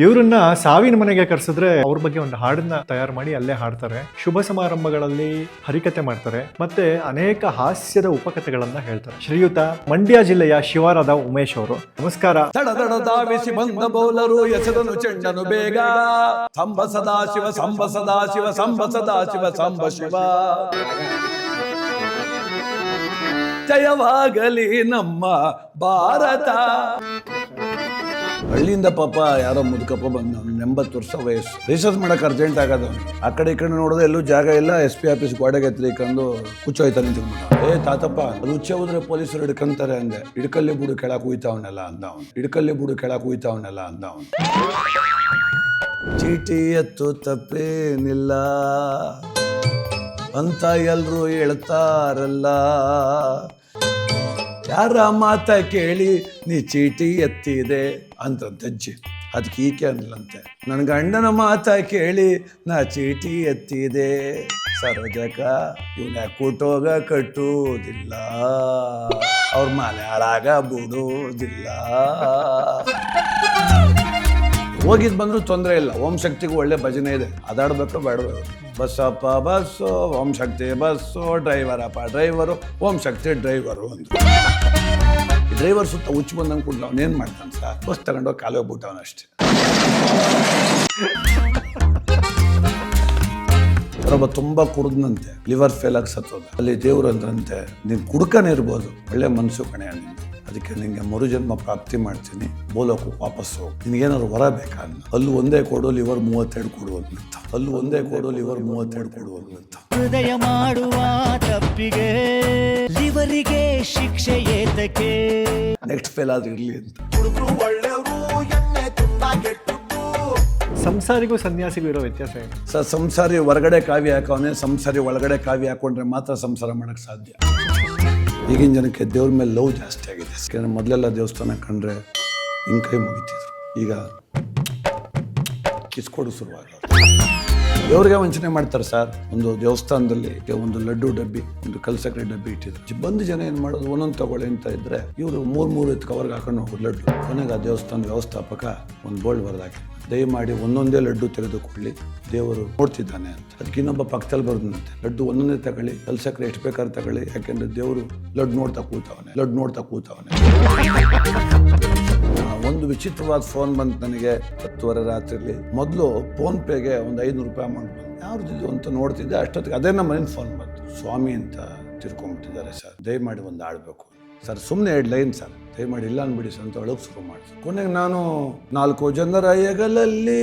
ಇವರನ್ನ ಸಾವಿನ ಮನೆಗೆ ಕರೆಸಿದ್ರೆ ಅವ್ರ ಬಗ್ಗೆ ಒಂದು ಹಾಡನ್ನ ತಯಾರು ಮಾಡಿ ಅಲ್ಲೇ ಹಾಡ್ತಾರೆ. ಶುಭ ಸಮಾರಂಭಗಳಲ್ಲಿ ಹರಿಕತೆ ಮಾಡ್ತಾರೆ. ಮತ್ತೆ ಅನೇಕ ಹಾಸ್ಯದ ಉಪಕಥೆಗಳನ್ನ ಹೇಳ್ತಾರೆ. ಶ್ರೀಯುತ, ಮಂಡ್ಯ ಜಿಲ್ಲೆಯ ಶಿವಾರದ ಉಮೇಶ್ ಅವರು. ನಮಸ್ಕಾರ. ಬಂದ ಬೌಲರು ಎಸೆದನು ಬೇಗ. ಶಿವ, ಸಂಬ ಸದಾ ಶಿವ, ಸಂಬ ಶಿವ ಸಂಬ ಶಿವ. ಜಯವಾಗಲಿ ನಮ್ಮ ಭಾರತ. ಹಳ್ಳಿಯಿಂದ ಪಾಪ ಯಾರೋ ಮುದುಕಪ್ಪ ಬಂದ ಎಂಬತ್ತು ವರ್ಷ ವಯಸ್ಸು. ರಿಸರ್ಚ್ ಮಾಡಕ್ ಅರ್ಜೆಂಟ್ ಆಗದ ಆ ಕಡೆ ಈ ಕಡೆ ನೋಡಿದ್ರೆ ಎಲ್ಲೂ ಜಾಗ ಇಲ್ಲ ಎಸ್ ಪಿ ಆಫೀಸ್ ಗೋಡೆಗೆ ಎತ್ತಲಿಕ್ಕಂದು ಹುಚ್ಚೋಯ್ತಾನೆ ನಿಂತ್ಕೊಂಡ್ಬಿಟ್ಟ. ಏ ತಾತಪ್ಪ ಅದು ಹುಚ್ಚೆ ಹೋದ್ರೆ ಪೊಲೀಸರು ಹಿಡ್ಕಂತಾರೆ ಅಂದೆ. ಹಿಡ್ಕಲ್ಲಿ ಬುಡು ಕೆಳಕ್ ಹುಯ್ತಾವನೆಲ್ಲ ಅಂದ ಅವನು. ಹಿಡ್ಕಲ್ಲಿ ಬುಡು ಕೆಳಕ್ ಹುಯ್ತಾವನೆಲ್ಲ ಅಂದ ಅವನು. ಚೀಟಿ ಎತ್ತು ತಪ್ಪೇನಿಲ್ಲ. ಅಂತ ಎಲ್ರು ಹೇಳ್ತಾರಲ್ಲ. ಯಾರ ಮಾತ ಕೇಳಿ ನೀ ಚೀಟಿ ಎತ್ತಿದೆ ಅಂತಂತಜ್ಜಿ ಅದಕ್ಕೆ ಈಕೆ ಅನ್ಲಂತೆ ನನ್ನ ಗಂಡನ ಮಾತ ಕೇಳಿ ನಾ ಚೀಟಿ ಎತ್ತಿದೆ. ಸರೋಜಕ ಇವನ ಕೂಟೋಗ ಕಟ್ಟುವುದಿಲ್ಲ. ಅವ್ರ ಮನೆ ಹಾಳಾಗ ಬಿಡುವುದಿಲ್ಲ ಹೋಗಿದ್ ಬಂದರೂ ತೊಂದರೆ ಇಲ್ಲ. ಓಂ ಶಕ್ತಿಗೂ ಒಳ್ಳೆ ಭಜನೆ ಇದೆ. ಅದಾಡ್ಬೇಕು ಬೇಡಬೇಕು ಬಸ್ಸಪ್ಪ ಬಸ್ಸು, ಓಂ ಶಕ್ತಿ, ಬಸ್ಸು ಡ್ರೈವರಪ್ಪ ಡ್ರೈವರು, ಓಂ ಶಕ್ತಿ, ಡ್ರೈವರು ಅಂತ. ಡ್ರೈವರ್ ಸುತ್ತ ಹುಚ್ಚು ಬಂದಂಗೆ ಕೂಡ ಅವನೇನು ಮಾಡ್ತಾನೆ ಸರ್ ಬಸ್ ತಗೊಂಡೋಗಿ ಕಾಲು ಹೋಗ್ಬಿಟ್ಟವನು ಅಷ್ಟೇ. ಒಬ್ಬ ತುಂಬಾ ಕುಡ್ದಂತೆ ಲಿವರ್ ಫೇಲ್ ಆಗಿ ಸತ್ತೋದ. ಅಲ್ಲಿ ದೇವ್ರು ಅಂದ್ರಂತೆ, ನೀನ್ ಕುಡ್ಕನೇ ಇರ್ಬೋದು. ಒಳ್ಳೆ ಮನ್ಸು ಕಣೆ ಅಂದ ಅದಕ್ಕೆ ನಿನಗೆ ಮರುಜನ್ಮ ಪ್ರಾಪ್ತಿ ಮಾಡ್ತೀನಿ. ಬೋಲೋಕು ವಾಪಸ್ ಹೋಗಿ. ನಿನಗೇನಾದ್ರು ವರ ಬೇಕಾ? ಅಲ್ಲೂ ಒಂದೇ ಕೊಡೋಲಿ ಇವರು ಮೂವತ್ತೆರಡು ಕೊಡುವಂತ ಅಲ್ಲೂ ಒಂದೇ ಕೊಡೋಲಿ ಇವರು ಮೂವತ್ತೆರಡು ಕೊಡು ಅಂತ ಹೃದಯ ಮಾಡುವ ತಪ್ಪಿಗೆ ಇವರಿಗೆ ಶಿಕ್ಷೆ ಏತಕ್ಕೆ? ನೆಕ್ಸ್ಟ್ ಫೇಲ್ ಆದ್ರೆ ಇರ್ಲಿ ಅಂತ. ಸಂಸಾರಿಗೂ ಸನ್ಯಾಸಿಗೂ ಇರೋ ವ್ಯತ್ಯಾಸ ಏನು? ಸರ್ ಸಂಸಾರಿ ಹೊರಗಡೆ ಕಾವಿ ಹಾಕೋನೆ ಸಂಸಾರಿ ಒಳಗಡೆ ಕಾವಿ ಹಾಕೊಂಡ್ರೆ ಮಾತ್ರ ಸಂಸಾರ ಮಾಡಕ್ಕೆ ಸಾಧ್ಯ. ಈಗಿನ ಜನಕ್ಕೆ ದೇವ್ರ ಮೇಲೆ ಲವ್ ಜಾಸ್ತಿ ಆಗಿದೆ. ಯಾಕಂದ್ರೆ ಮೊದಲೆಲ್ಲ ದೇವಸ್ಥಾನ ಕಂಡ್ರೆ ಹಿಂಗ್ ಕೈ ಮುಗಿತಿದ್ರು ಈಗ ಕಿಸ್ಕೊಡು ಶುರುವಾಗ ದೇವ್ರಿಗೆ ವಂಚನೆ ಮಾಡ್ತಾರೆ ಸರ್. ಒಂದು ದೇವಸ್ಥಾನದಲ್ಲಿ ಒಂದು ಲಡ್ಡು ಡಬ್ಬಿ, ಒಂದು ಕಲ್ಸಕ್ರೆ ಡಬ್ಬಿ ಇಟ್ಟಿದ್ರು. ಬಂದು ಜನ ಏನು ಮಾಡೋದು? ಒಂದೊಂದು ತಗೊಳ್ಳಿ ಅಂತ ಇದ್ರೆ ಇವರು ಮೂರು ಮೂರು ಎತ್ತು ಕವರ್ಗೆ ಹಾಕೊಂಡು ಹೋಗೋದು ಲಡ್ಡು. ಕೊನೆಗೆ ಆ ದೇವಸ್ಥಾನ ವ್ಯವಸ್ಥಾಪಕ ಒಂದು ಬೋಲ್ಡ್ ಬರೆದಾಕಿ, ದಯಮಾಡಿ ಒಂದೊಂದೇ ಲಡ್ಡು ತೆಗೆದುಕೊಳ್ಳಿ ದೇವರು ನೋಡ್ತಿದ್ದಾನೆ ಅಂತ. ಅದಕ್ಕೆ ಇನ್ನೊಬ್ಬ ಪಕ್ಕದಲ್ಲಿ ಬರ್ದಂತೆ ಲಡ್ಡು ಒಂದೊಂದೇ ತಗೊಳ್ಳಿ. ಕಲ್ಸಕ್ರೆ ಎಷ್ಟು ಬೇಕಾದ್ರೆ ತಗೊಳ್ಳಿ. ಯಾಕೆಂದ್ರೆ ದೇವರು ಲಡ್ಡು ನೋಡ್ತಾ ಕೂತವನೆ. ಲಡ್ಡು ನೋಡ್ತಾ ಕೂತವನೆ. ಒಂದು ವಿಚಿತ್ರವಾದ ಫೋನ್ ಬಂತು ನನಗೆ ಹತ್ತುವರೆ ರಾತ್ರಿಲಿ. ಮೊದಲು ಫೋನ್ ಪೇಗೆ ಒಂದು ಐನೂರು ರೂಪಾಯಿ ಅಮೌಂಟ್ ಬಂತು. ಇದು ಅಂತ ನೋಡ್ತಿದ್ದೆ, ಅಷ್ಟೊತ್ತಿಗೆ ಅದೇ ನಮ್ಮ ಮನೇಲಿ ಫೋನ್ ಬಂತು. ಸ್ವಾಮಿ ಅಂತ ತಿರ್ಕೊಂಡ್ಬಿಟ್ಟಿದ್ದಾರೆ ಸರ್, ದಯಮಾಡಿ ಒಂದು ಆಡಬೇಕು ಸರ್ ಸುಮ್ಮನೆ ಎರಡು ಲೈನ್ ಸರ್, ದಯಮಾಡಿ ಇಲ್ಲ ಅಂದ್ಬಿಡಿ ಸರ್ ಅಂತ ಅಳೋಕೆ ಶುರು ಮಾಡಿ ಕೊನೆಗೆ ನಾನು ನಾಲ್ಕು ಜನರ ಎಗಲಲ್ಲಿ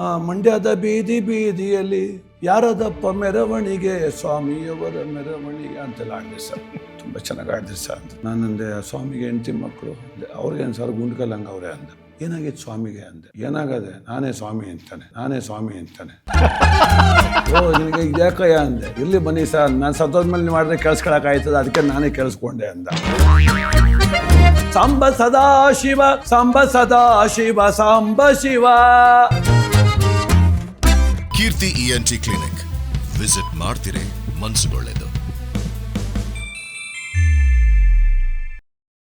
ಆ, ಮಂಡ್ಯದ ಬೀದಿ ಬೀದಿಯಲ್ಲಿ ಯಾರದಪ್ಪ ಮೆರವಣಿಗೆ ಸ್ವಾಮಿಯವರ ಮೆರವಣಿಗೆ ಅಂತೆಲ್ಲ ಆಡಿದೆ ಸರ್. ತುಂಬ ಚೆನ್ನಾಗಿ ಆಡಿದೆ ಸರ್ ಅಂತ. ನಾನಂದೆ ಸ್ವಾಮಿಗೆ ಹೆಂಡತಿ ಮಕ್ಕಳು ಅವ್ರಿಗೇನು ಸರ್ ಗುಂಡ್ಕಲ್ಲಂಗ ಅವರೇ ಅಂದ. ಏನಾಗಿತ್ತು ಸ್ವಾಮಿಗೆ ಅಂದೆ. ಏನಾಗದೆ? ನಾನೇ ಸ್ವಾಮಿ ಅಂತಾನೆ. ನಾನೇ ಸ್ವಾಮಿ ಅಂತಾನೆ. ಓ ನಿನಗೆ ಇದ್ಯಾಕಯ್ಯ ಅಂದೆ. ಇಲ್ಲಿ ಬನ್ನಿ ಸರ್. ನಾನು ಸತ್ತೋದ್ಮೇಲೆ ನೀವು ಮಾಡಿದ್ರೆ ಕೇಳಿಸ್ಕೊಳಕ್ ಅದಕ್ಕೆ ನಾನೇ ಕೇಳಿಸ್ಕೊಂಡೆ ಅಂದ. Samba Sada Shiva Samba Sada Shiva Samba Shiva. Keerthi ENT clinic. Visit ಮಾಡ್ತಿರೇ ಮನ್ಸುಗೊಳ್ಳೆದು.